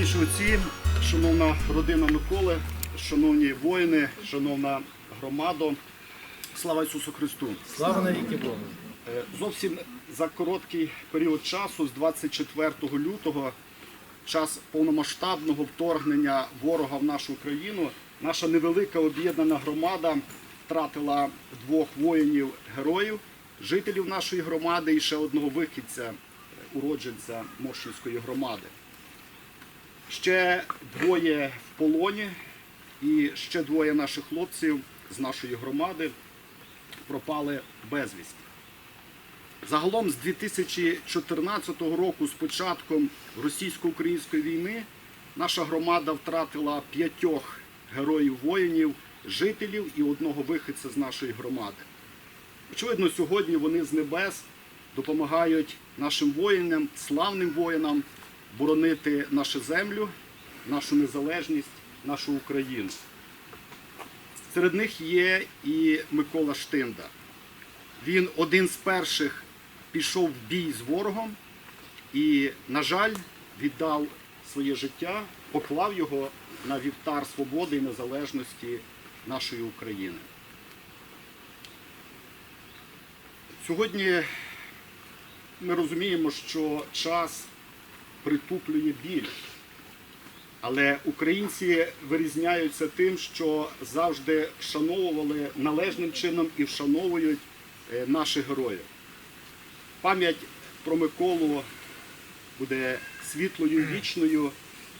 отці, шановна родина Миколи, шановні воїни, шановна громада, слава Ісусу Христу! Слава навіки Богу. Е, Зовсім за короткий період часу, з 24 лютого, час повномасштабного вторгнення ворога в нашу країну, наша невелика об'єднана громада втратила двох воїнів-героїв, жителів нашої громади і ще одного вихідця, уродженця Мошинської громади. Ще двоє в полоні, і ще двоє наших хлопців з нашої громади пропали безвісті. Загалом з 2014 року, з початком російсько-української війни, наша громада втратила п'ятьох героїв воїнів, жителів і одного вихідця з нашої громади. Очевидно, сьогодні вони з небес допомагають нашим воїнам, славним воїнам боронити нашу землю, нашу незалежність, нашу Україну. Серед них є і Микола Штинда. Він один з перших пішов в бій з ворогом і, на жаль, віддав своє життя, поклав його на вівтар свободи і незалежності нашої України. Сьогодні ми розуміємо, що час притуплює біль. Але українці вирізняються тим, що завжди вшановували належним чином і вшановують е, наших героїв. Пам'ять про Миколу буде світлою вічною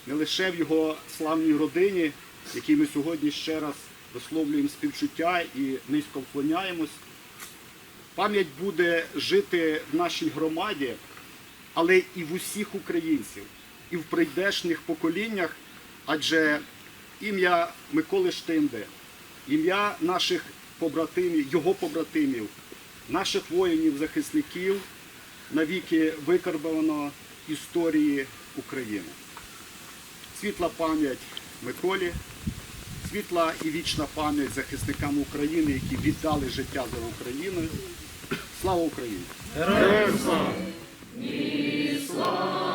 не лише в його славній родині, якій ми сьогодні ще раз висловлюємо співчуття і низько вклоняємось. Пам'ять буде жити в нашій громаді, але і в усіх українців, і в прийдешніх поколіннях, адже ім'я Миколи Штинди, ім'я наших побратимів, його побратимів, наших воїнів-захисників навіки викарбовано історії України. Світла пам'ять Миколі, світла і вічна пам'ять захисникам України, які віддали життя за Україну. Слава Україні! Героям слава! Слава